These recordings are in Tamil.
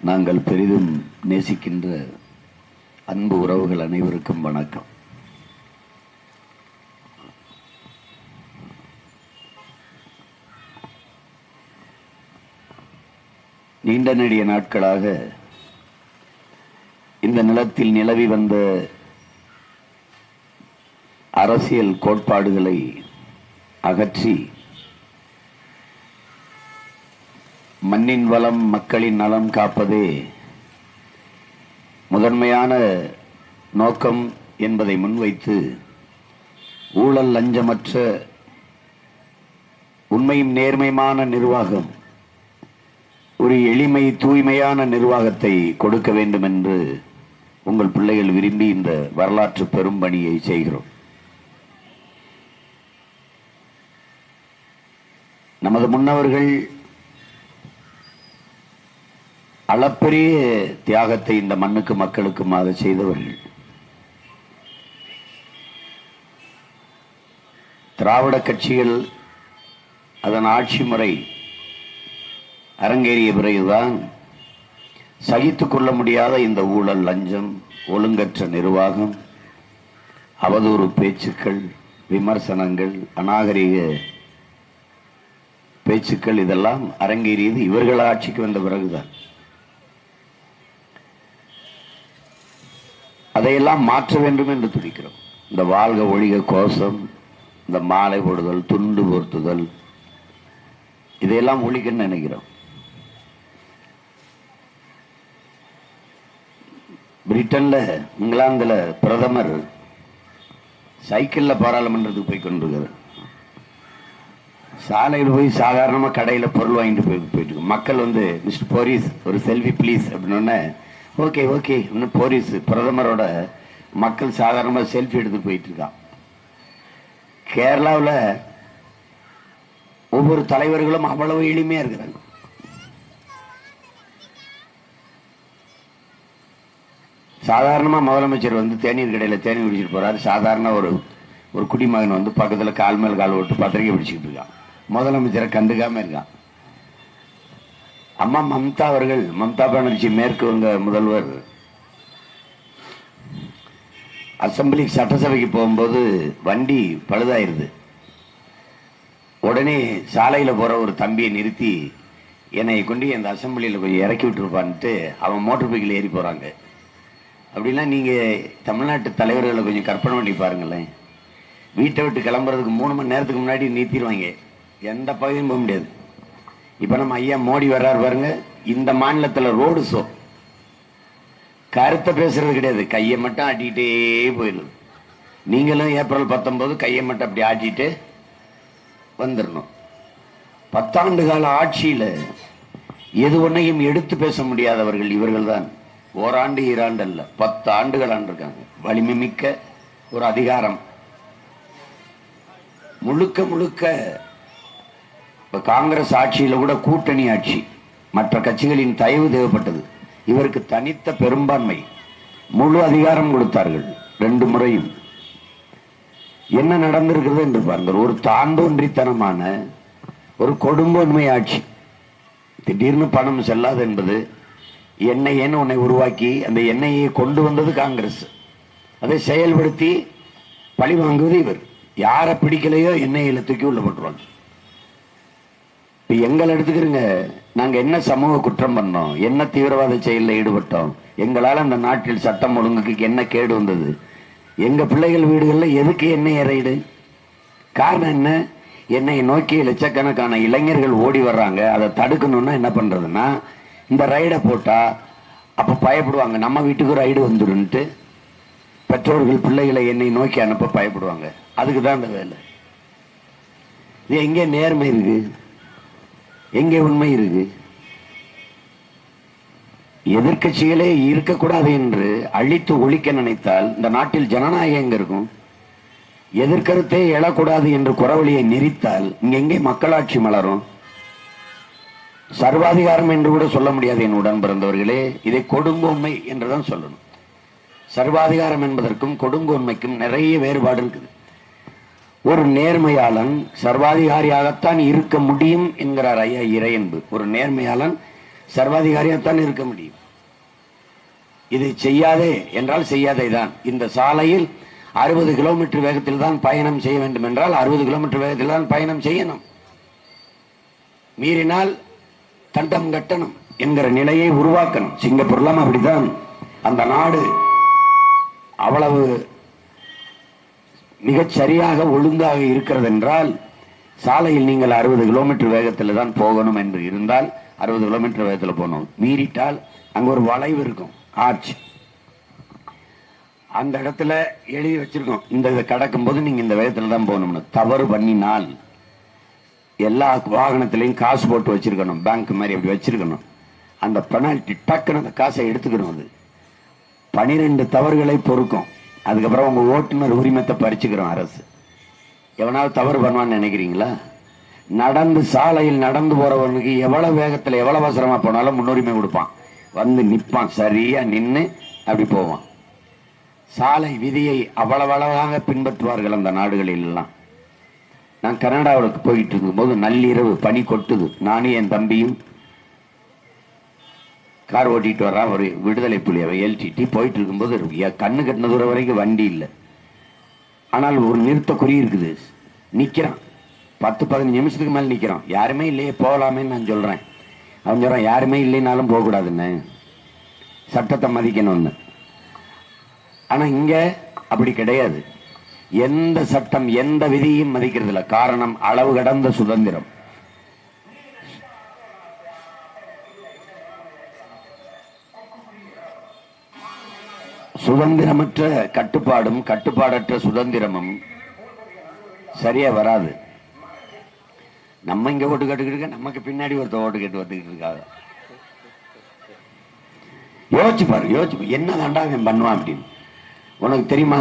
நாங்கள் பெரிதும் நேசிக்கின்ற அன்பு உறவுகள் அனைவருக்கும் வணக்கம். நீண்ட நெடிய நாட்களாக இந்த நிலத்தில் நிலவி வந்த அரசியல் கோட்பாடுகளை அகற்றி மண்ணின் வளம் மக்களின் நலம் காப்பதே முதன்மையான நோக்கம் என்பதை முன்வைத்து ஊழல் லஞ்சமற்ற உண்மையும் நேர்மையான நிர்வாகம் ஒரு எளிமை தூய்மையான நிர்வாகத்தை கொடுக்க வேண்டும் என்று உங்கள் பிள்ளைகள் விரும்பி இந்த வரலாற்று பெரும் பணியை செய்கிறோம். நமது முன்னவர்கள் அளப்பெரிய தியாகத்தை இந்த மண்ணுக்கு மக்களுக்குமாக செய்தவர்கள். திராவிட கட்சிகள் அதன் ஆட்சி முறை அரங்கேறிய பிறகுதான் சகித்துக் கொள்ள முடியாத இந்த ஊழல் லஞ்சம் ஒழுங்கற்ற நிர்வாகம் அவதூறு பேச்சுக்கள் விமர்சனங்கள் அநாகரிக பேச்சுக்கள் இதெல்லாம் அரங்கேறியது இவர்கள் ஆட்சிக்கு வந்த பிறகுதான். அதையெல்லாம் மாற்ற வேண்டும் என்று துடிக்கிறோம். இந்த வாழ்க ஒழிக கோஷம் இந்த மாலை போடுதல் துண்டு பொருத்துதல் இதையெல்லாம் ஒழிக்கன்னு நினைக்கிறோம். பிரிட்டன்ல இங்கிலாந்துல பிரதமர் சைக்கிள்ல பாராளுமன்றத்துக்கு போய் கொண்டிருக்கிறார். சாலையில் போய் சாதாரணமா கடையில பொருள் வாங்கிட்டு போய் போயிட்டு மக்கள் வந்து மிஸ்டர் போரிஸ் ஒரு செல்ஃபி ப்ளீஸ் அப்படின்னு ஓகே ஓகே. இன்னும் போலீஸ் பிரதமரோட மக்கள் சாதாரணமாக செல்ஃபி எடுத்து போயிட்டு இருக்கான். கேரளாவில் ஒவ்வொரு தலைவர்களும் அவ்வளவு எளிமையாக இருக்கிறாங்க. சாதாரணமா முதலமைச்சர் வந்து தேநீர் கடையில் தேநீர் குடிச்சிட்டு போறாரு. சாதாரண ஒரு ஒரு குடிமகன் வந்து பக்கத்துல கால் மேல் கால் விட்டு பத்திரிக்கை பிடிச்சிக்கிட்டு இருக்கான். முதலமைச்சரை கண்டுக்காம இருக்கான். அம்மா மம்தா அவர்கள் மம்தா பானர்ஜி மேற்கு வங்க முதல்வர். அசம்பிளி சட்டசபைக்கு போகும்போது வண்டி பழுதாயிருது. உடனே சாலையில் போகிற ஒரு தம்பியை நிறுத்தி என்னை கொண்டு அந்த அசம்பிளியில் கொஞ்சம் இறக்கி விட்டுருப்பான்ட்டு அவன் மோட்டர் பைக்கில் ஏறி போகிறாங்க அப்படின்னா நீங்கள் தமிழ்நாட்டு தலைவர்களை கொஞ்சம் கற்பனை பண்ணி பாருங்களேன். வீட்டை விட்டு கிளம்புறதுக்கு மூணு மணி நேரத்துக்கு முன்னாடி நிறுத்திடுவாங்க எந்த பகுதியும் போக முடியாது. இப்ப நம்ம ஐயா மோடி வர்றார் பாருங்க. இந்த மாநிலத்துல ரோடு ஷோ கருத்தை பேசுறது கிடையாது. கையை மட்டும் ஆட்டிக்கிட்டே போயிடும் நீங்களும் ஏப்ரல் பத்தொன்பது கையை மட்டும் அப்படி ஆட்டிட்டு வந்துடணும் பத்தாண்டு கால ஆட்சியில எது ஒன்றையும் எடுத்து பேச முடியாதவர்கள் இவர்கள் தான் ஓராண்டு ஈராண்டு அல்ல. பத்து ஆண்டுகள் ஆண்டிருக்காங்க. வலிமை மிக்க ஒரு அதிகாரம். முழுக்க முழுக்க இப்ப காங்கிரஸ் ஆட்சியில கூட கூட்டணி ஆட்சி. மற்ற கட்சிகளின் தயவு தேவைப்பட்டது. இவருக்கு தனித்த பெரும்பான்மை. முழு அதிகாரம் கொடுத்தார்கள். ரெண்டு முறையும். என்ன நடந்திருக்கிறது என்று பாருங்கள். ஒரு தாண்டோன்றித்தனமான ஒரு கொடுங்கோன்மை ஆட்சி. திடீர்னு பணம் செல்லாது என்பது எண்ணெய்ன்னு உன்னை உருவாக்கி அந்த எண்ணெயை கொண்டு வந்தது காங்கிரஸ். அதை செயல்படுத்தி பழி வாங்குவது இவர். யாரை பிடிக்கலையோ எண்ணெயில தூக்கி உள்ள போட்டுருவாங்க. எங்களை எடுத்துக்கிறங்க நாங்க என்ன சமூக குற்றம் பண்ணோம்? என்ன தீவிரவாத செயலில் ஈடுபட்டோம்? எங்களால் அந்த நாட்டில் சட்டம் ஒழுங்குக்கு என்ன கேடு வந்தது? எங்க பிள்ளைகள் வீடுகளில் எதுக்கு என்ன ரைடு காரணம் என்ன? என்னை நோக்கி லட்சக்கணக்கான இளைஞர்கள் ஓடி வர்றாங்க. அதை தடுக்கணும்னா என்ன பண்றதுன்னா இந்த ரைடை போட்டா அப்ப பயப்படுவாங்க. நம்ம வீட்டுக்கு ரைடு வந்துடுன்ட்டு பெற்றோர்கள் பிள்ளைகளை என்னை நோக்கி அனுப்ப பயப்படுவாங்க. அதுக்கு தான் அந்த வேலை. இது எங்கே நேர்மை இருக்கு? எங்கே உண்மை இருக்கு? எதிர்க்கட்சிகளே இருக்கக்கூடாது என்று அழித்து ஒழிக்க நினைத்தால் இந்த நாட்டில் ஜனநாயகம் எங்க இருக்கும்? எதிர்கருத்தே எழக்கூடாது என்று குறவழியை நெறித்தால் இங்க எங்கே மக்களாட்சி மலரும்? சர்வாதிகாரம் என்று கூட சொல்ல முடியாது என் உடன் பிறந்தவர்களே. இதை கொடுங்கோன்மை என்றுதான் சொல்லணும். சர்வாதிகாரம் என்பதற்கும் கொடுங்கோன்மைக்கும் நிறைய வேறுபாடு இருக்குது. ஒரு நேர்மையாளன் சர்வாதிகாரியாகத்தான் இருக்க முடியும் என்கிறார் ஐயா இறையன்பு. ஒரு நேர்மையாளன் சர்வாதிகாரியாகத்தான் இருக்க முடியும். இதை செய்யாதே என்றால் செய்யாதே தான் இந்த சாலையில் அறுபது கிலோமீட்டர் வேகத்தில் தான் பயணம் செய்ய வேண்டும் என்றால் அறுபது கிலோமீட்டர் வேகத்தில் தான் பயணம் செய்யணும். மீறினால் தண்டம் கட்டணும் என்கிற நிலையை உருவாக்கணும். சிங்கப்பூர்லாம் அப்படிதான் அந்த நாடு அவ்வளவு மிகச் சரியாக ஒழுங்காக இருக்கிறது என்றால் சாலையில் நீங்கள் அறுபது கிலோமீட்டர் வேகத்தில் தான் போகணும் என்று இருந்தால் அறுபது கிலோமீட்டர் வேகத்தில் போகணும். மீறிட்டால் அங்கே ஒரு வளைவு இருக்கும் ஆர்ச் அந்த இடத்துல எழுதி வச்சிருக்கோம். இந்த இதை கடக்கும் போது நீங்கள் இந்த வேகத்தில் தான் போகணும்னு. தவறு பண்ணினால் எல்லா வாகனத்திலையும் காசு போட்டு வச்சிருக்கணும். பேங்க் மாதிரி அப்படி வச்சிருக்கணும். அந்த பெனால்டி டக்குன்னு அந்த காசை எடுத்துக்கணும் அது. பனிரெண்டு தவறுகளை பொறுக்கும். அதுக்கப்புறம் உங்க ஓட்டுநர் உரிமத்தை பறிச்சுக்கிறோம் அரசு. எவனாவது தவறு பண்ணுவான்னு நினைக்கிறீங்களா? நடந்து சாலையில் நடந்து போறவனுக்கு எவ்வளவு வேகத்துல எவ்வளவு அவசரமா போனாலும் முன்னுரிமை கொடுப்பான். வந்து நிப்பான் சரியா நின்னு அப்படி போவான். சாலை விதியை அவ்வளவளவாக பின்பற்றுவார்கள் அந்த நாடுகளில் எல்லாம் நான் கனடாவுக்கு போயிட்டு இருக்கும்போது நள்ளிரவு பனி கொட்டுது. நானும் என் தம்பியும் கார் ஓட்டிட்டு வர்றான். ஒரு விடுதலை புலி அவன் எல்டிடி. போயிட்டு இருக்கும்போது என் கண்ணு கட்டின தூரம் வரைக்கும் வண்டி இல்லை. ஆனால் ஒரு நிறுத்த குறி இருக்குது. நிக்கிறான். பத்து பதினஞ்சு நிமிஷத்துக்கு மேலே நிக்கிறான். யாருமே இல்லையே போகலாமேன்னு நான் சொல்றேன். அவன் சொல்கிறான் யாருமே இல்லைனாலும் போகக்கூடாதுன்னு. சட்டத்தை மதிக்கணும்னு. ஆனா இங்கே அப்படி கிடையாது. எந்த சட்டம் எந்த விதியும் மதிக்கிறதில்ல. காரணம் அளவு கடந்த சுதந்திரம். சுதந்திரமற்ற கட்டுப்பாடும் கட்டுப்பாடற்ற சுதந்திரமும் சரியா வராது. நம்ம இங்க ஓட்டு கேட்டுக்கிட்டு இருக்க நமக்கு பின்னாடி ஒருத்த ஓட்டு கேட்டு வந்துகிட்டு இருக்காங்க. யோசிச்சு பாரு யோசிச்சு என்ன தாண்டா அவன் பண்ணுவான் அப்படின்னு. உனக்கு தெரியுமா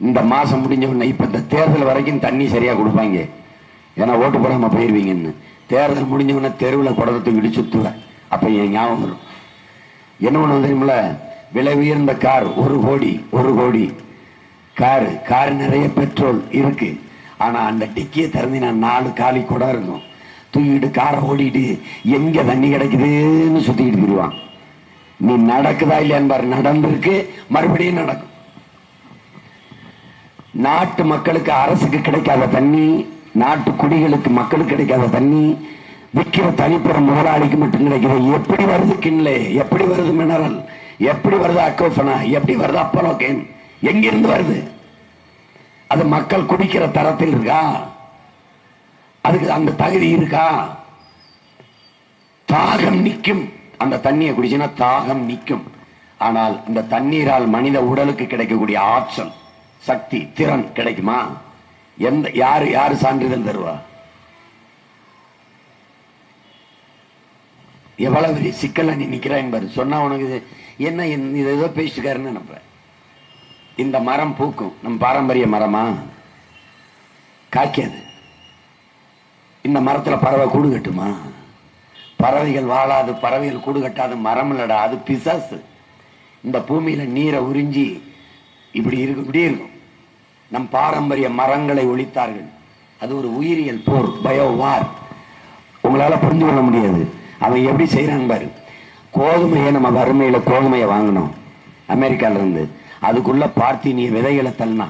இந்த மாசம் முடிஞ்ச உடனே இப்ப இந்த தேர்தல் வரைக்கும் தண்ணி சரியா கொடுப்பாங்க. ஏன்னா ஓட்டு போடாம போயிருவீங்கன்னு. தேர்தல் முடிஞ்ச உடனே தெருவில் குடத்தை இடி அப்ப என் ஞாபகம் வரும். என்ன ஒண்ணு தெரியுமில விலை உயர்ந்த கார் ஒரு கோடி ஒரு கோடி. கார் கார் நிறைய பெட்ரோல் இருக்கு. ஆனா அந்த டிக்கியை திறந்து நாலு காலி கூட இருக்கும் தூக்கிட்டு காரை ஓடிட்டு எங்க தண்ணி கிடைக்குதுன்னு சுத்திக்கிட்டு போயிடுவான் நீ நடக்குதா இல்லையான்னு பாரு. நடந்திருக்கு. மறுபடியும் நடக்கும். நாட்டு மக்களுக்கு அரசுக்கு கிடைக்காத தண்ணி நாட்டு குடிகளுக்கு மக்களுக்கு கிடைக்காத தண்ணி விற்கிற தனிப்புற முதலாளிக்கு மட்டும் கிடைக்குது. எப்படி வருது கிண்ணில் எப்படி வருது மினரல் எப்படி வருது அக்கோஃபனா எப்படி வருது அப்பலோகேன் எங்கிருந்து வருது? அது மக்கள் குடிக்கிற தரத்தில் இருக்கா? அதுக்கு அந்த தகுதி இருக்கா? தாகம் நிற்கும். அந்த தண்ணியை குடிச்சுன்னா தாகம் நிற்கும். ஆனால் இந்த தண்ணீரால் மனித உடலுக்கு கிடைக்கக்கூடிய ஆற்றல் சக்தி திறன் கிடைக்குமா? எந்த யாரு யாரு சான்றிதழ் தருவா? எவ்வளவு பெரிய சிக்கல்ல நீ நிக்கிறான் பாரு சொன்னா உனக்கு என்ன இந்த- இது ஏதோ பேசிட்டுக்காருன்னு நினைப்ப இந்த மரம் பூக்கும். நம்ம பாரம்பரிய மரமா? காய்க்காது இந்த மரத்துல பறவை கூடு கட்டுமா? பறவைகள் வாழாது பறவைகள் கூடு கட்டாது மரம் இல்லடா அது பிசாசு. இந்த பூமியில நீரை உறிஞ்சி இப்படி இருக்கு இப்படி இருக்கும். நம் பாரம்பரிய மரங்களை ஒழித்தார்கள். அது ஒரு உயிரியல் போர் பயோ வார். உங்களால புரிஞ்சு கொள்ள முடியாது. அவன் எப்படி செய்கிறாங்க பாரு. கோதுமையை நம்ம வறுமையில கோதுமையை வாங்கினோம் அமெரிக்கால இருந்து அதுக்குள்ள பார்த்தீனிய விதைகளை தள்ளனா.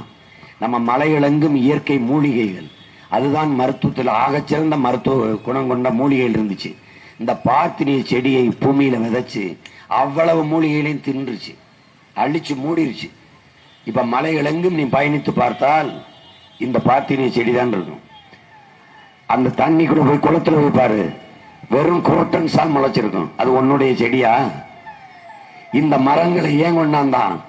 நம்ம மலையிலெங்கும் இயற்கை மூலிகைகள். அதுதான் மருத்துவத்தில் ஆகச்சிறந்த மருத்துவ குணம் கொண்ட மூலிகைகள் இருந்துச்சு. இந்த பார்த்தினிய செடியை பூமியில விதைச்சு அவ்வளவு மூலிகைகளையும் தின்றுச்சு. அழிச்சு மூடிருச்சு. இப்ப மலைகளெங்கும் நீ பயணித்து பார்த்தால் இந்த பார்த்தினிய செடி தான் இருக்கும். அந்த தண்ணி கூட போய் குளத்துல போய் பாரு. வெறும் குரோட்டன் முளைச்சிருக்கும். அது உன்னுடைய செடியா? இந்த மரங்களை ஏன் கொண்டாந்தான்?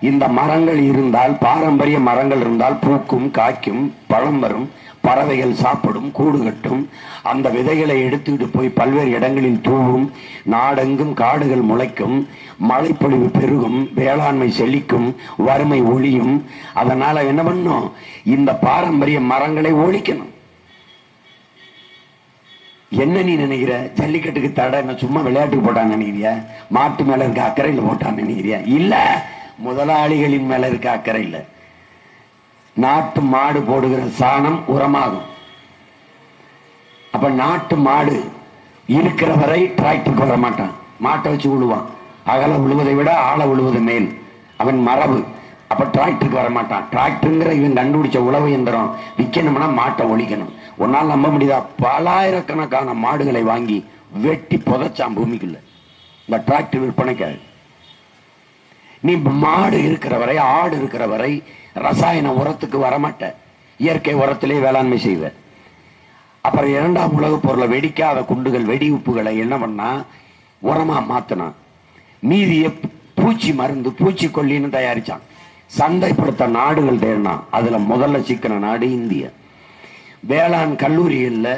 இந்த மரங்கள் இருந்தால் பாரம்பரிய மரங்கள் இருந்தால் பூக்கும் காய்க்கும் பழம் வரும் பறவைகள் சாப்பிடும் கூடு கட்டும். அந்த விதைகளை எடுத்துக்கிட்டு போய் பல்வேறு இடங்களில் தூவும். நாடெங்கும் காடுகள் முளைக்கும். மழைப்பொழிவு பெருகும். வேளாண்மை செழிக்கும். வறுமை ஒழியும். அதனால என்ன பண்ணும்? இந்த பாரம்பரிய மரங்களை ஒழிக்கணும். என்ன நீ நினைக்கிற? ஜல்லிக்கட்டுக்கு தடை என்ன சும்மா விளையாட்டுக்கு போட்டாங்க நினைக்கிறியா? மாட்டு மேல இருக்க அக்கறையில் போட்டாங்க நினைக்கிறியா? இல்ல முதலாளிகளின் மேல இருக்க அக்கறை இல்ல. நாட்டு மாடு போடுகிற சாணம் உரமாகும். அப்ப நாட்டு மாடு இருக்கிற வரை டிராக்டருக்கு வர மாட்டான். மாட்டை வச்சு விழுவான் அகல விழுவதை விட ஆழ விழுவது மேல். அவன் மரபு. அப்ப டிராக்டருக்கு வர மாட்டான். டிராக்டருங்கிற இவன் கண்டுபிடிச்ச உழவு எந்திரம் விற்கணும்னா மாட்டை ஒழிக்கணும். உன்னால் நம்ப முடியுதா? பலாயிரக்கணக்கான மாடுகளை வாங்கி வெட்டி புதைச்சான் பூமிக்குள்ள. இந்த டிராக்டர் விற்பனைக்காக நீ மாடு இருக்கிற வரை ஆடு இருக்கிற வரை ரசாயன உரத்துக்கு வரமாட்ட. இயற்கை உரத்திலே வேளாண்மை செய்வ. அப்புறம் இரண்டாம் உலக பொருளை வெடிக்காத குண்டுகள் வெடி உப்புகளை என்ன பண்ணா? உரமா மாத்தினான். மீதிய பூச்சி மருந்து பூச்சிக்கொல்லின்னு தயாரிச்சான். சந்தைப்படுத்த நாடுகள் தேடினான். அதுல முதல்ல சிக்கன நாடு இந்தியா. வேளாண் கல்லூரிகள்ல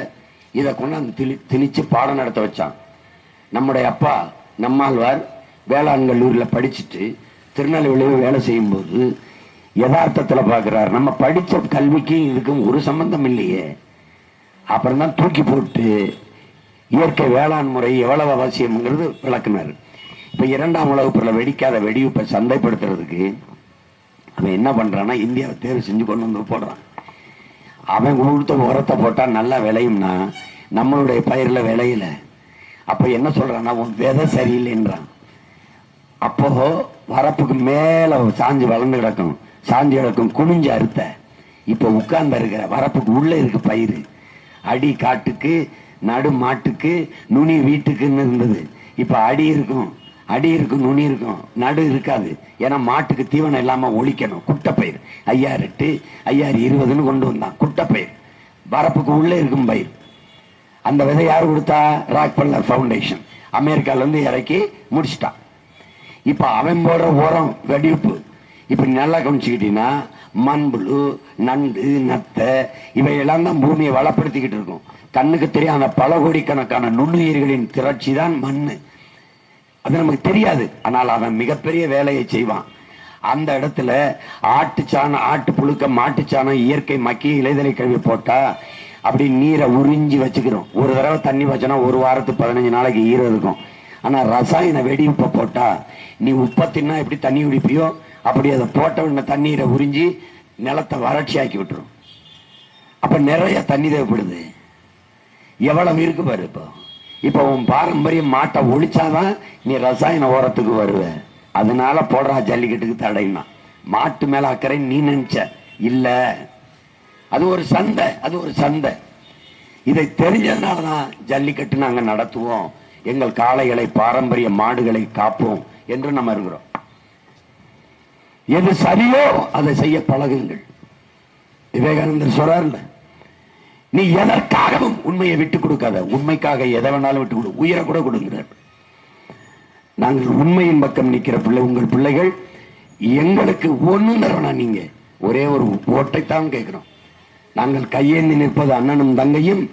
இதை கொண்டாந்து திணி திணிச்சு பாடம் நடத்த வச்சான். நம்முடைய அப்பா நம்மாழ்வார் வேளாண் கல்லூரியில் படிச்சுட்டு திருநெல்வேலியில் வேலை செய்யும்போது யதார்த்தத்தில் பார்க்குறாரு நம்ம படித்த கல்விக்கும் இதுக்கும் ஒரு சம்பந்தம் இல்லையே. அப்புறம் தான் தூக்கி போட்டு இயற்கை வேளாண் முறை எவ்வளவு அவசியம்ங்கிறது விளக்குனார். இப்போ இரண்டாம் உலக பொருளை வெடிக்காத வெடிவிப்பை சந்தைப்படுத்துறதுக்கு அவன் என்ன பண்ணுறான்னா இந்தியாவை தேர்வு செஞ்சு கொண்டு வந்து போடுறான். அவன் கொடுத்த உரத்தை போட்டா நல்லா விளையும்னா நம்மளுடைய பயிர்ல விளையல. அப்ப என்ன சொல்றான்னா உன் விதை சரியில்லைன்றான். அப்போ வரப்புக்கு மேல சாஞ்சு வளர்ந்து கிடக்கும். சாஞ்சு கிடக்கும் குனிஞ்சு அறுத்த. இப்போ உட்கார்ந்து இருக்கிற வரப்புக்கு உள்ள இருக்கு பயிர் அடி காட்டுக்கு நடு மாட்டுக்கு நுனி வீட்டுக்குன்னு இருந்தது. இப்ப அடி இருக்கும். அடி இருக்கும் நுனி இருக்கும். நடு இருக்காது. ஏன்னா மாட்டுக்கு தீவனம் இல்லாம ஒழிக்கணும். குட்டப்பயிர். ஐயாறு எட்டு ஐயாறு இருபதுன்னு கொண்டு வந்தான். குட்டப்பயிர். வரப்புக்கு உள்ளே இருக்கும் பயிர். அந்த விதை யார் கொடுத்தா? ராக்பல்லர் ஃபவுண்டேஷன் அமெரிக்கால இருந்து இறக்கி முடிச்சிட்டான் இப்ப அவன் போடுற உரம் வெடிப்பு. இப்ப நல்லா கவனிச்சுக்கிட்டீங்கன்னா மண்புழு நண்டு நத்தை இவையெல்லாம் தான் பூமியை வளப்படுத்திக்கிட்டு இருக்கும். கண்ணுக்கு தெரியாத பல கோடிக்கணக்கான நுண்ணுயிர்களின் திரட்சி தான் மண்ணு. அது நமக்கு தெரியாது. ஆனால் அவன் மிகப்பெரிய வேலையை செய்வான். அந்த இடத்துல ஆட்டுச்சாணம் ஆட்டு புழுக்க மாட்டுச்சாணம் இயற்கை மக்கி இலைதலை கழுவி போட்டா அப்படி நீரை உறிஞ்சி வச்சுக்கிறோம். ஒரு தடவை தண்ணி வச்சோன்னா ஒரு வாரத்துக்கு பதினஞ்சு நாளைக்கு ஈரம் இருக்கும். ஆனா ரசாயன வெடி உப்பை போட்டா நீ உப்பை தின்னா எப்படி தண்ணி குடிப்பியோ அப்படி அதை போட்ட உடனே தண்ணீரை உறிஞ்சி நிலத்தை வறட்சி ஆக்கி விட்டுரும். அப்ப நிறைய தண்ணி தேவைப்படுது. எவ்வளவு இருக்கு பாரு இப்போ. இப்போ உன் பாரம்பரிய மாட்டை ஒழிச்சாதான் நீ ரசாயன ஓரத்துக்கு வருவ. அதனால போடுறா ஜல்லிக்கட்டுக்கு தடைனா மாட்டு மேல அக்கறை நீ நினைச்ச. இல்ல. அது ஒரு சந்தை அது ஒரு சந்தை. இதை தெரிஞ்சதுனாலதான் ஜல்லிக்கட்டு நாங்க நடத்துவோம். எங்கள் காளைகளை பாரம்பரிய மாடுகளை காப்போம் என்று நம்ம இருக்கிறோம். எது சரியோ அதை செய்ய பழகுங்கள். விவேகானந்தர் சொல்றாருல நீ எதற்காகவும் உண்மையை விட்டு கொடுக்காத. உண்மைக்காக எதை வேணாலும் விட்டு கொடு. உயிரை கூட கொடுங்கிறார் நாங்கள் உண்மையின் பக்கம் நிற்கிற பிள்ளை உங்கள் பிள்ளைகள் எங்களுக்கு ஒண்ணும் தரவனா நீங்க? ஒரே ஒரு ஓட்டைத்தான் கேட்கிறோம். நாங்கள் கையேந்தி நிற்பது அண்ணனும் தங்கையும்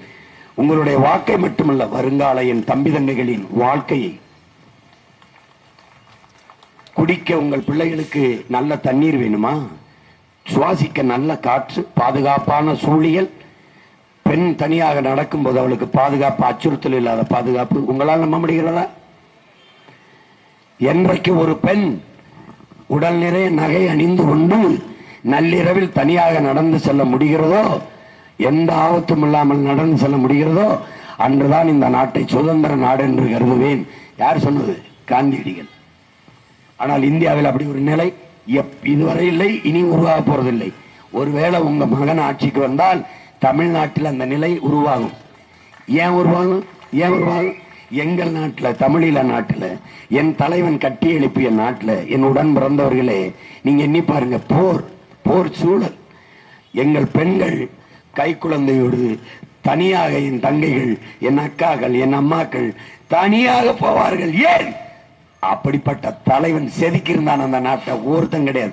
உங்களுடைய வாக்கை மட்டுமல்ல வருங்கால என் தம்பி தங்கைகளின் வாழ்க்கையை. குடிக்க உங்கள் பிள்ளைகளுக்கு நல்ல தண்ணீர் வேணுமா? சுவாசிக்க நல்ல காற்று பாதுகாப்பான சூழியல். பெண் தனியாக நடக்கும்போது அவளுக்கு பாதுகாப்பு அச்சுறுத்தல் இல்லாத பாதுகாப்பு. உங்களால் நம்ப முடிகிறதா? என்றைக்கு ஒரு பெண். உடல் நிறைய நகை அணிந்து கொண்டு நள்ளிரவில் தனியாக நடந்து செல்ல முடிகிறதோ எந்த ஆபத்தும் இல்லாமல் நடந்து செல்ல முடிகிறதோ அன்றுதான் இந்த நாட்டை சுதந்திர நாடு என்று கருதுவேன். யார் சொன்னது? காந்தியடிகள். ஆனால் இந்தியாவில் அப்படி ஒரு நிலை எப்- இதுவரை இல்லை இனி உருவாக போறதில்லை. ஒருவேளை உங்க மகன் ஆட்சிக்கு வந்தால் தமிழ்நாட்டில் அந்த நிலை உருவாகும். ஏன் உருவாகும்? ஏன் உருவாகும்? எங்கள் நாட்டில் தமிழீழ நாட்டில் என் தலைவன் கட்டி எழுப்பிய நாட்டில் என் உடன் பிறந்தவர்களே நீங்க எண்ணி பாருங்க போர் போர் சூழல். எங்கள் பெண்கள் கை குழந்தையோடு தனியாக என் தங்கைகள் என் அக்காக்கள் என் அம்மாக்கள் தனியாக போவார்கள். ஏன்? அப்படிப்பட்ட தலைவன் செதுக்கியிருந்தான் அந்த நாட்டை ஒருத்தம் கிடையாது.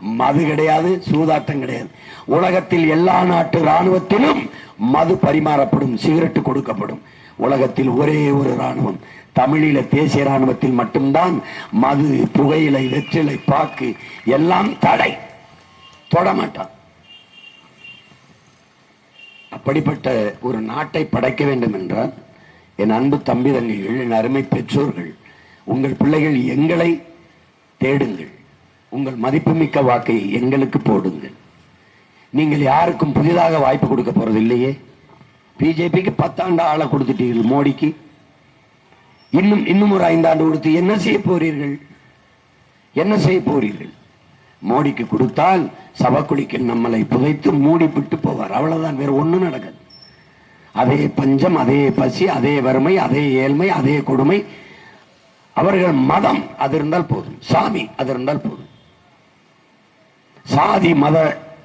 மது கிடையாது சூதாட்டம் கிடையாது. உலகத்தில் எல்லா நாட்டு ராணுவத்திலும் மது பரிமாறப்படும் சிகரெட்டு கொடுக்கப்படும். உலகத்தில் ஒரே ஒரு ராணுவம் தமிழீழ தேசிய ராணுவத்தில் மட்டும்தான் மது புகையிலை வெற்றிலை பாக்கு எல்லாம் தடை. தொடமாட்டான் அப்படிப்பட்ட ஒரு நாட்டை படைக்க வேண்டும் என்றால் என் அன்பு தம்பி தங்கைகள் என் அருமை பெற்றோர்கள் உங்கள் பிள்ளைகள் எங்களை தேடுங்கள். உங்கள் மதிப்புமிக்க வாக்கை எங்களுக்கு போடுங்கள். நீங்கள் யாருக்கும் புதிதாக வாய்ப்பு கொடுக்க போறது இல்லையே பிஜேபிக்கு பத்தாண்டு ஆளை கொடுத்துட்டீர்கள் மோடிக்கு. இன்னும் இன்னும் ஒரு ஐந்தாண்டு கொடுத்து என்ன செய்ய போறீர்கள்? என்ன செய்ய போறீர்கள்? மோடிக்கு கொடுத்தால் சவக்குழிக்கு நம்மளை புதைத்து மூடி விட்டு போவார். அவ்வளவுதான் வேற ஒண்ணும் நடக்காது. அதே பஞ்சம் அதே பசி அதே வறுமை அதே ஏழ்மை அதே கொடுமை. அவர்கள் மதம் அது இருந்தால் போதும். சாமி அது இருந்தால் போதும். சாதி மத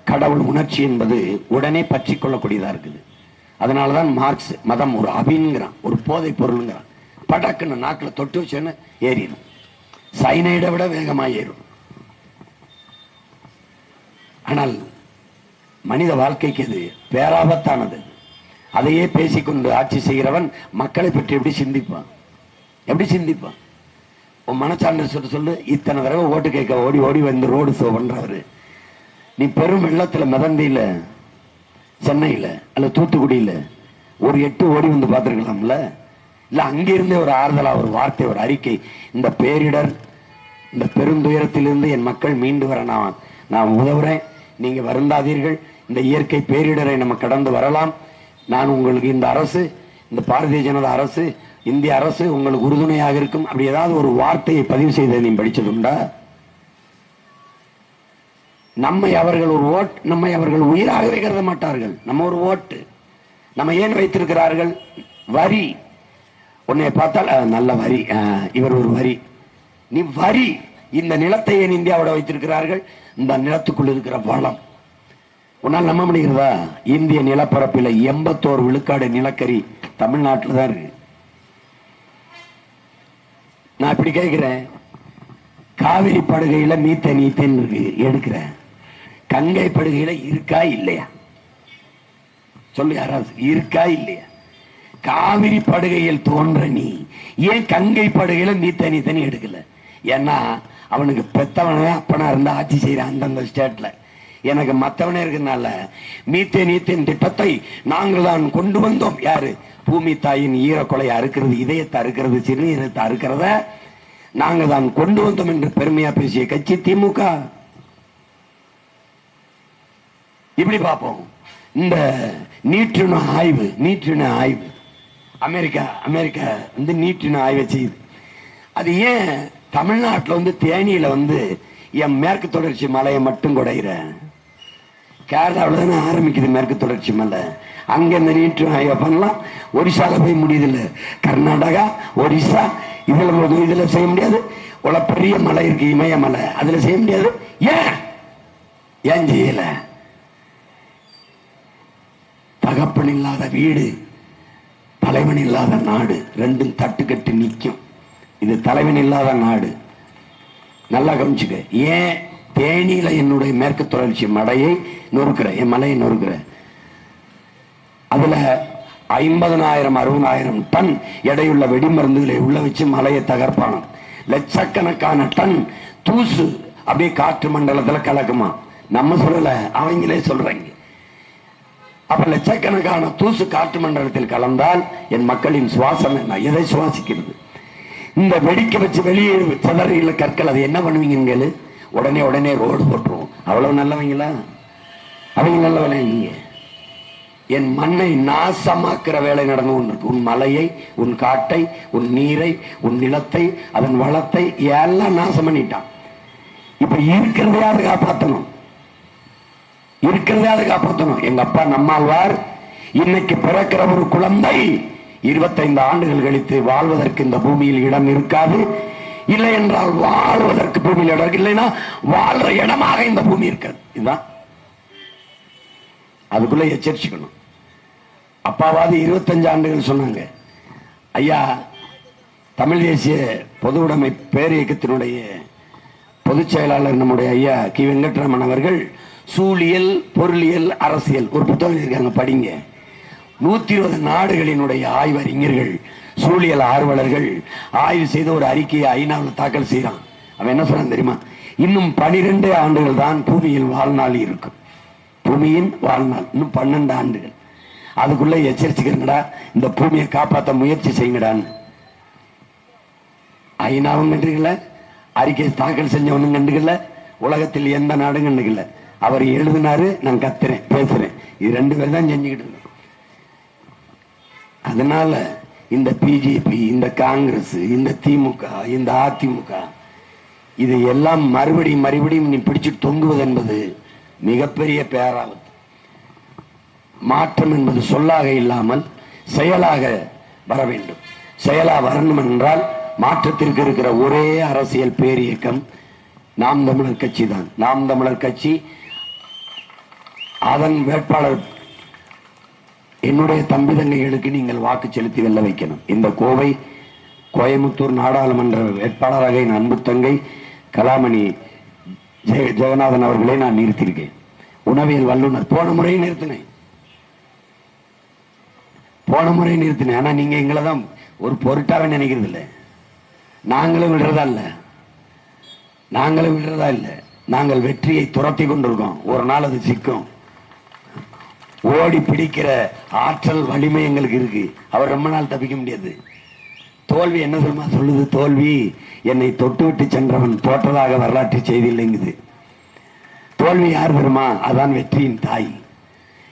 கடவுள் உணர்ச்சி என்பது உடனே பற்றி கொள்ளக்கூடியதா இருக்குது. அதனாலதான் மார்க்ஸ் மதம் ஒரு அபின்ங்கிறான் ஒரு போதை பொருளுங்கிறான். படக்குன்னு நாக்குல தொட்டு வச்சேன்னு ஏறிடும். சைனைடை விட வேகமா ஏறும். ஆனால் மனித வாழ்க்கைக்கு அது பேராபத்தானது. அதையே பேசிக்கொண்டு ஆட்சி செய்கிறவன் மக்களை பற்றி எப்படி சிந்திப்பான்? எப்படி சிந்திப்பான்? உன் மனச்சான்று சொல்ல சொல்லு இத்தனை தடவை ஓட்டு கேட்க ஓடி ஓடி வந்து ரோடு சோ பண்றவரு. நீ பெரும் வெள்ளத்துல மிதந்தியில சென்னையில் அல்ல தூத்துக்குடியில் ஒரு எட்டு ஓடி வந்து பார்த்திருக்கலாம்ல? இல்லை அங்கிருந்தே ஒரு ஆறுதலாக ஒரு வார்த்தை ஒரு அறிக்கை இந்த பேரிடர் இந்த பெருந்துயரத்திலிருந்து என் மக்கள் மீண்டு வர நான் நான் உதவுறேன். நீங்கள் வருந்தாதீர்கள். இந்த இயற்கை பேரிடரை நம்ம கடந்து வரலாம். நான் உங்களுக்கு இந்த அரசு இந்த பாரதிய ஜனதா அரசு இந்திய அரசு உங்களுக்கு உறுதுணையாக இருக்கும். அப்படி ஏதாவது ஒரு வார்த்தையை பதிவு செய்த நீ படிச்சதுண்டா? நம்மை அவர்கள் ஒரு ஓட் நம்மை அவர்கள் உயிராகவே கருத மாட்டார்கள். நம்ம ஒரு ஓட்டு. நம்ம ஏன் வைத்திருக்கிறார்கள்? வரி. உன்னை பார்த்தால் நல்ல வரி. இவர் ஒரு வரி. நீ வரி. இந்த நிலத்தை ஏன் இந்தியாவோட வைத்திருக்கிறார்கள்? இந்த நிலத்துக்குள் இருக்கிற வளம். உன்னால் நம்ப முடிகிறதா? இந்திய நிலப்பரப்பில் எண்பத்தோரு விழுக்காடு நிலக்கரி தமிழ்நாட்டில் தான் இருக்கு. நான் இப்படி கேட்கிறேன். காவிரி படுகையில மீத்த நீத்தன் இருக்கு. எடுக்கிறேன். கங்கை படுகையில இருக்கா இல்லையா? சொல்லு யாராவது இருக்கா இல்லையா? காவிரி படுகையில் தோன்ற நீ ஏன் கங்கை படுகையில தனி தனி எடுக்கல? ஏன்னா அவனுக்கு பெத்தவனே அப்பனா இருந்தா ஆட்சி செய்யறான் அந்தந்த ஸ்டேட்ல எனக்கு மத்தவனே இருக்கனால மீத்தே நீத்தேன் திட்டத்தை நாங்கள் தான் கொண்டு வந்தோம். யாரு? பூமி தாயின் ஈரக்கொலை அறுக்கிறது இதயத்தை அறுக்கிறது சிறுநீரத்தை அறுக்கிறத நாங்க தான் கொண்டு வந்தோம் என்று பெருமையா பேசிய கட்சி திமுக. இப்படி பார்ப்போம். இந்த நீற்றின ஆய்வு நீற்றின ஆய்வு. அமெரிக்கா அமெரிக்கா வந்து நீற்றின ஆய்வை செய்யுது. அது ஏன் தமிழ்நாட்டில் வந்து தேனியில வந்து என் மேற்கு தொடர்ச்சி மலையை மட்டும் குடையிற? கேரளாவில் தானே ஆரம்பிக்குது மேற்கு தொடர்ச்சி மலை. அங்கே இந்த நீட்டு ஆய்வை பண்ணலாம். ஒடிசாவில் போய் முடியுதில்ல. கர்நாடகா ஒரிசா இதில் இதில் செய்ய முடியாது. உள்ள பெரிய மலை இருக்கு இமயமலை. அதில் செய்ய முடியாது. ஏன்? ஏன் செய்யலை? தகப்பன் இல்லாத வீடு தலைவன் இல்லாத நாடு ரெண்டும் தட்டுக்கட்டு நிற்கும் இது தலைவன் இல்லாத நாடு. நல்லா கவனிச்சுக்க. ஏன் தேனியில என்னுடைய மேற்கு தொடர்ச்சி மலையை நொறுக்கிற என் மலையை நொறுக்கிற? அதுல ஐம்பதனாயிரம் அறுபதாயிரம் டன் எடையுள்ள வெடிமருந்துகளை உள்ள வச்சு மலையை தகர்ப்பான லட்சக்கணக்கான டன் தூசு அப்படியே காற்று மண்டலத்துல கலக்குமா நம்ம சொல்லல அவங்களே சொல்றாங்க. அப்ப லட்சக்கணக்கான தூசு காற்று மண்டலத்தில் கலந்தால் என் மக்களின் சுவாசம் என்ன? எதை சுவாசிக்கிறது? இந்த வெடிக்க வச்சு வெளியே சிதறில கற்கள் அது என்ன பண்ணுவீங்க உடனே உடனே ரோடு போட்டுருவோம். அவ்வளவு நல்லவங்களா? அவங்க நல்லவனே நீங்க? என் மண்ணை நாசமாக்குற வேலை நடந்து கொண்டிருக்கு. உன் மலையை உன் காட்டை உன் நீரை உன் நிலத்தை அதன் வளத்தை எல்லாம் நாசம் பண்ணிட்டான். இப்ப இருக்கிறதையாவது காப்பாற்றணும் இருக்கிறதையாவது காப்பாற்றணும் எங்க அப்பா நம்மாழ்வார். இன்னைக்கு பிறக்கிற ஒரு குழந்தை இருபத்தைந்து ஆண்டுகள் கழித்து வாழ்வதற்கு இந்த பூமியில் இடம் இருக்காது. இல்லை என்றால் வாழ்வதற்கு பூமியில் இடம் இல்லைன்னா வாழ்ற இடமாக இந்த பூமி இருக்காது. இதுதான். அதுக்குள்ள எச்சரிச்சுக்கணும். அப்பாவாது இருபத்தஞ்சு ஆண்டுகள் சொன்னாங்க. ஐயா தமிழ் தேசிய பொது உடைமை பேரியக்கத்தினுடைய பொதுச் செயலாளர் நம்முடைய ஐயா கி. வெங்கட்ராமன் அவர்கள் சூழியல் பொருளியல் அரசியல். ஒரு புத்தகம் இருக்காங்க படிங்க. நூத்தி இருபது நாடுகளினுடைய ஆய்வறிஞர்கள் சூழியல் ஆர்வலர்கள் ஆய்வு செய்த ஒரு அறிக்கையை ஐநாவில் தாக்கல் செய்யறான் அவன் என்ன சொல்றான் தெரியுமா? இன்னும் பனிரெண்டு ஆண்டுகள் தான் பூமியில் வாழ்நாள் இருக்கும். பூமியின் வாழ்நாள் இன்னும் பன்னெண்டு ஆண்டுகள். அதுக்குள்ள எச்சரிச்சுக்கிறங்கடா இந்த பூமியை காப்பாற்ற முயற்சி செய்யுங்கடான்னு. ஐநாவும் கண்டுக்கல அறிக்கை தாக்கல் செஞ்சவனும் கண்டுக்கல உலகத்தில் எந்த நாடும் கண்டுக்கல. அவர் எழுதினாரு நான் கத்துறேன் பேசுறேன். இது ரெண்டு பேரும் தான் செஞ்சுக்கிட்டு அதனால இந்த பிஜேபி இந்த காங்கிரஸ் இந்த திமுக இந்த அதிமுக இது எல்லாம் மறுபடியும் மறுபடியும் நீ பிடிச்சு தொங்குவது என்பது மிகப்பெரிய பேராபத்து. மாற்றம் என்பது சொல்லாக இல்லாமல் செயலாக வர வேண்டும். செயலா வரணும் என்றால் மாற்றத்திற்கு இருக்கிற ஒரே அரசியல் பேரியக்கம் நாம் தமிழர் கட்சி தான். நாம் தமிழர் கட்சி அதன் வேட்பாளர் என்னுடைய தம்பி தங்கைகளுக்கு நீங்கள் வாக்கு செலுத்தி வெல்ல வைக்கணும். இந்த கோவை கோயமுத்தூர் நாடாளுமன்ற வேட்பாளராக என் அன்பு தங்கை கலாமணி ஜெய ஜெகநாதன் அவர்களை நான் நிறுத்தியிருக்கேன். உணவியல் வல்லுநர். போன முறையை நிறுத்தினேன். போன முறையை நிறுத்தினேன். ஆனால் நீங்கள் எங்களை தான் ஒரு பொருட்டாக நினைக்கிறது இல்லை. நாங்களும் விடுறதா இல்லை. நாங்களும் விடுறதா இல்லை. நாங்கள் வெற்றியை துரத்தி கொண்டிருக்கோம். ஒரு நாள் அது சிக்கும். ஓடி பிடிக்கிற ஆற்றல் வலிமை எங்களுக்கு இருக்கு. அவர் ரொம்ப நாள் தப்பிக்க முடியாது. தோல்வி என்ன சொல்லுமா சொல்லுது? தோல்வி என்னை தொட்டுவிட்டு சென்றவன் தோற்றதாக வரலாற்று செய்தி இல்லைங்குது தோல்வி யார் பெறுமா அதான் வெற்றியின் தாய்.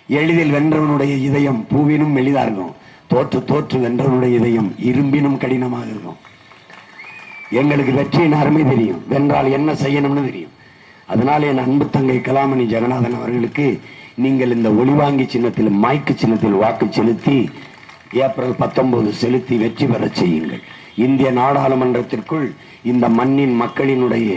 எளிதில் வென்றவனுடைய இதயம் பூவினும் எளிதாக இருக்கும். தோற்று தோற்று வென்றவனுடைய இதயம் இரும்பினும் கடினமாக இருக்கும். எங்களுக்கு வெற்றியின் அருமை தெரியும். வென்றால் என்ன செய்யணும்னு தெரியும். அதனால என் அன்பு தங்கை கலாமணி ஜெகநாதன் அவர்களுக்கு நீங்கள் இந்த ஒளிவாங்கி சின்னத்தில் மாய்க்கு சின்னத்தில் வாக்கு செலுத்தி ஏப்ரல் பத்தொன்பது செலுத்தி வெற்றி பெறச் செய்யுங்கள். இந்திய நாடாளுமன்றத்திற்குள் இந்த மண்ணின் மக்களினுடைய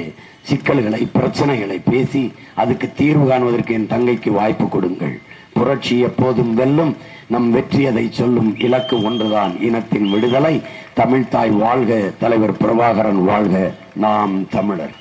சிக்கல்களை பிரச்சனைகளை பேசி அதுக்கு தீர்வு காணுவதற்கு என் தங்கைக்கு வாய்ப்பு கொடுங்கள். புரட்சி எப்போதும் வெல்லும் நம் வெற்றி அதை சொல்லும் இலக்கு ஒன்றுதான். இனத்தின் விடுதலை தமிழ்தாய் வாழ்க தலைவர் பிரபாகரன் வாழ்க நாம் தமிழர்.